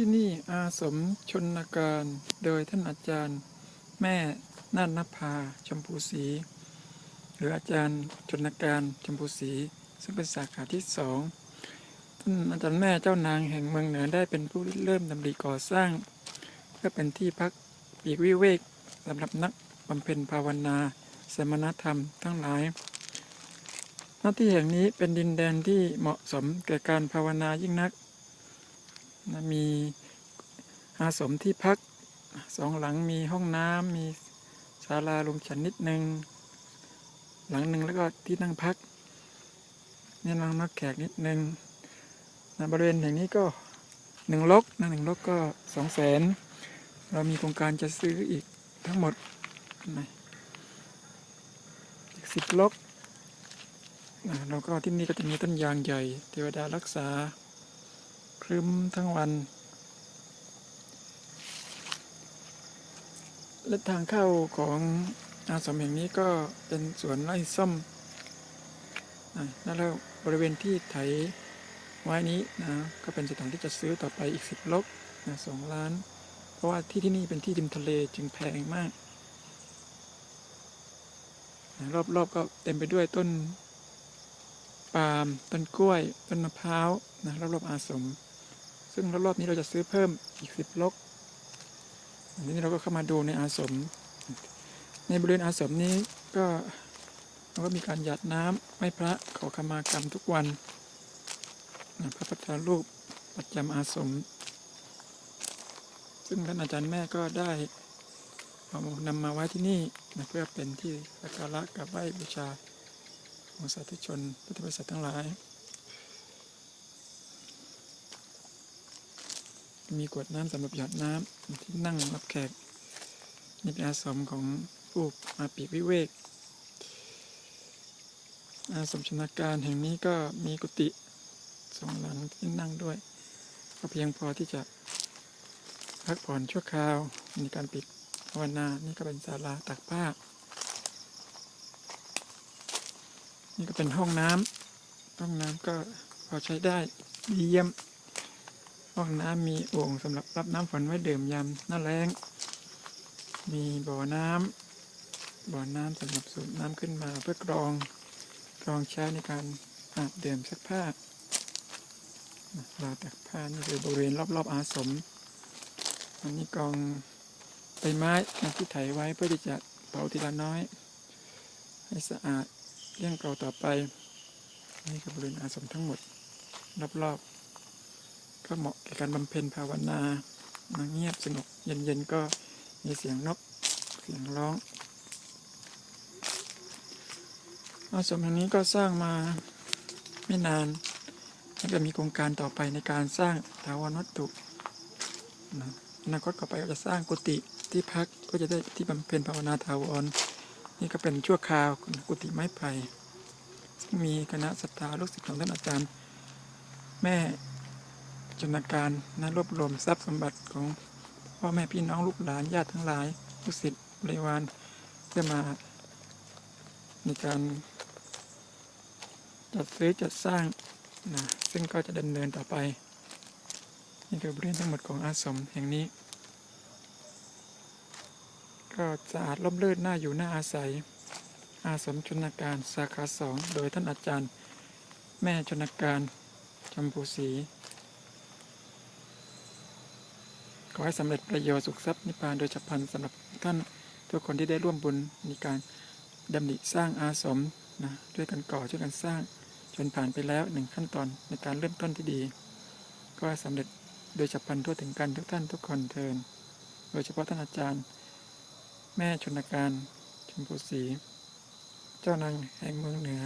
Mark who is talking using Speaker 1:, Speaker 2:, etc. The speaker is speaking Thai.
Speaker 1: ที่นี่อาสมชนการโดยท่านอาจารย์ แม่นาฏนภาชมพูศรีหรืออาจารย์ชนการชมพูศรีซึ่งเป็นสาขาที่สองท่านอาจารย์แม่เจ้านางแห่งเมืองเหนือได้เป็นผู้เริ่มดำริก่อสร้าง เพื่อเป็นที่พักปีกวิเวกสำหรับนักบำเพ็ญภาวนาสมณธรรมทั้งหลาย หน้าที่แห่งนี้เป็นดินแดนที่เหมาะสมแก่การภาวนายิ่งนัก นะมีอาสมที่พักสองหลังมีห้องน้ำมีศาลาลงฉันนิดหนึ่งหลังหนึ่งแล้วก็ที่นั่งพักนี่นั่งนักแขกนิดหนึ่งนะบริเวณแห่งนี้ก็หนึ่งลกนะหนึ่งลกก็สองแสนเรามีโครงการจะซื้ออีกทั้งหมดอีกสิบลกอ่าแล้วก็ที่นี่ก็จะมีต้นยางใหญ่เทวดารักษา ครึ้มทั้งวัน และทางเข้าของอาสมแห่งนี้ก็เป็นสวนไร่ส้มอ่าแล้วบริเวณที่ไถไว้นี้นะก็เป็นสถานที่จะซื้อต่อไปอีกสิบลกนะสองล้าน เพราะว่าที่ที่นี่เป็นที่ริมทะเลจึงแพงมากนะรอบๆก็เต็มไปด้วยต้นปาล์มต้นกล้วย ต้นมะพร้าวนะรอบๆอาสม ซึ่งรอบๆนี้เราจะซื้อเพิ่มอีกสิบลกอันนี้เราก็เข้ามาดูในอาสม ในบริเวณอาสมนี้ก็เราก็มีการหยาดน้ำไหว้พระขอขมากรรมทุกวันพระพุทธรูปประจำอาสม ซึ่งท่านอาจารย์แม่ก็ได้เอานำมาไว้ที่นี่นะเพื่อเป็นที่สักการะกราบไหว้บูชาของสาธุชนพุทธบริษัททั้งหลาย มีกวดน้ำสำหรับหยอดน้ำที่นั่งรับแขกนี่เป็นอาสมของผู้มาปีวิเวก อาสมชนาการแห่งนี้ก็มีกุฏิสองหลังที่นั่งด้วย ก็เพียงพอที่จะพักผ่อนชั่วคราวในการปิดภาวนา นี่ก็เป็นศาลาตากผ้า นี่ก็เป็นห้องน้ำห้องน้ำก็พอใช้ได้ดีเยี่ยม ห้องน้ำมีโอ่งสำหรับรับน้ำฝนไว้ดื่มยามหน้าแล้ง มีบ่อน้ำบ่อน้ำสำหรับสูบน้ำขึ้นมาเพื่อกรองกรองใช้ในการอาบดื่มซักผ้าเราวตักผ้านี่คือบริเวณรอบๆอาสม อันนี้กองใบไม้ที่ไถไว้เพื่อที่จะเผาทีละน้อย ให้สะอาดเรื่องเก่าต่อไป นี่คือบริเวณอาสมทั้งหมดรอบๆ ก็เหมาะแก่การบำเพ็ญภาวนาเงียบสงบเย็นๆก็มีเสียงนกเสียงร้องอาสมแห่งนี้ก็สร้างมาไม่นานแล้วก็มีโครงการต่อไปในการสร้างถาวรวัตถุอนาคตต่อไปก็จะสร้างกุฏิที่พักก็จะได้ที่บำเพ็ญภาวนาถาวรนี่ก็เป็นชั่วคราวกุฏิไม้ไผ่มีคณะศรัทธาลูกศิษย์ของท่านอาจารย์ แม่ จนการนะรวบรวมทรัพย์สมบัติของพ่อแม่พี่น้องลูกหลานญาติทั้งหลายลูกศิษย์บริวารเพื่อมา ในการจัดซื้อจัดสร้างนะซึ่งก็จะดำเนินต่อไป นี่คือบริเวณทั้งหมดของอาสมแห่งนี้ ก็สะอาดร่มรื่นน่าอยู่น่าอาศัย อาสมชนการสาขาสองโดยท่านอาจารย์ แม่ชนการชมพูศรีข อให้สำเร็จประโยชน์สุขทรัพย์นิพพานโดยฉับพลันสำหรับท่านทุกคนที่ได้ร่วมบุญในการดำริสร้างอาสมนะด้วยกันก่อช่วยกันสร้าง จนผ่านไปแล้วหนึ่งขั้นตอนในการเริ่มต้นที่ดี ก็สำเร็จโดยฉับพลันทั่วถึงกันทุกท่านทุกคนเทินโดยเฉพาะท่านอาจารย์ แม่ชนการชมพูศรีเจ้านางแห่งเมืองเหนือ